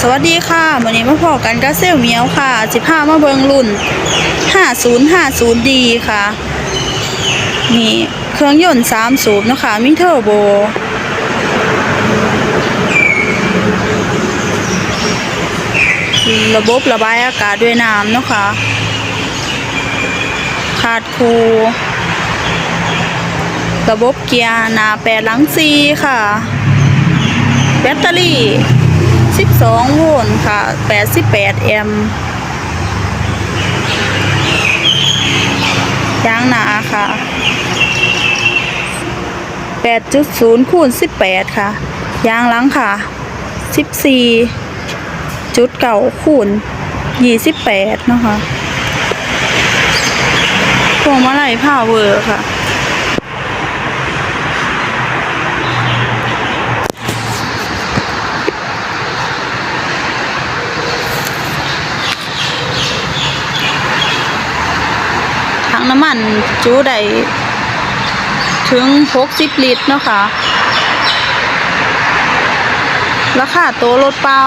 สวัสดีค่ะวันนี้มาพอกันกับเซลเมียวค่ะสิพามาเบิงรุ่น 5050D ค่ะ นี่เครื่องยนต์3สูบนะคะมีเทอร์โบ ระบบระบายอากาศด้วยน้ำนะคะขาดคู ระบบเกียร์นาแปดหลังซีค่ะ แบตเตอรี่ 12 โวลต์ค่ะ 88 แอมป์ยางหนาค่ะ 8.0คูณ18 ค่ะ ยางหลังค่ะ 14จุดเก่าคูณ28 นะคะพวงมาลัยพาเวอร์ค่ะ น้ำมันจูได้ถึง 60 ลิตรเนาะค่ะ ราคาตัวรถเปล่า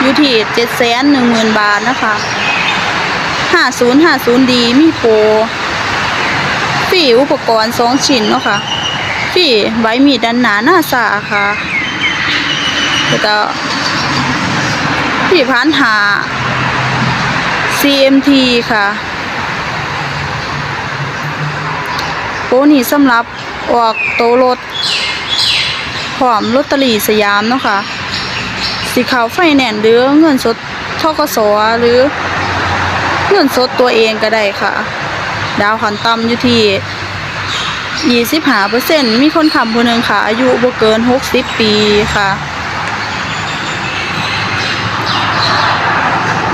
อยู่ที่710,000บาทนะคะ 5050D มีโปรฟรีอุปกรณ์2ชิ้นเนาะค่ะฟรีใบมีดด้านหนาหน้าสาค่ะแล้วก็ฟรีพันหา CMT ค่ะ โปรนี้สำหรับออกโตรถพร้อมลอตเตอรี่สยามเนาะค่ะสีขาวไฟแนนซ์หรือเงินสดทกสหรือเงินสดตัวเองก็ได้ค่ะ ดาวขันต่ำอยู่ที่25%มีคนขับผู้หนึ่งค่ะ อายุบ่เกิน60ปีค่ะ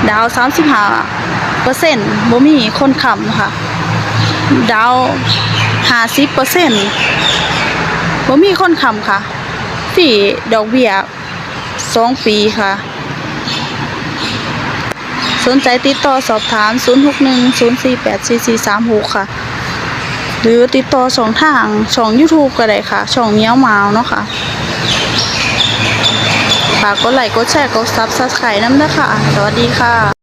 ดาว35เปอร์เซ็นต์บ่มีคนขับค่ะ ดาว 50เปอร์เซ็นต์บ่มีคนคำค่ะฟรีดอกเบี้ย2ปีค่ะ สนใจติดต่อสอบถาม 0610484436 ค่ะ หรือติดต่อช่องทาง ช่อง YouTube ก็ได้ค่ะ ช่องเมียวมาวเนาะค่ะฝากกดไลค์กดแชร์กด Subscribe นำเด้ค่ะ สวัสดีค่ะ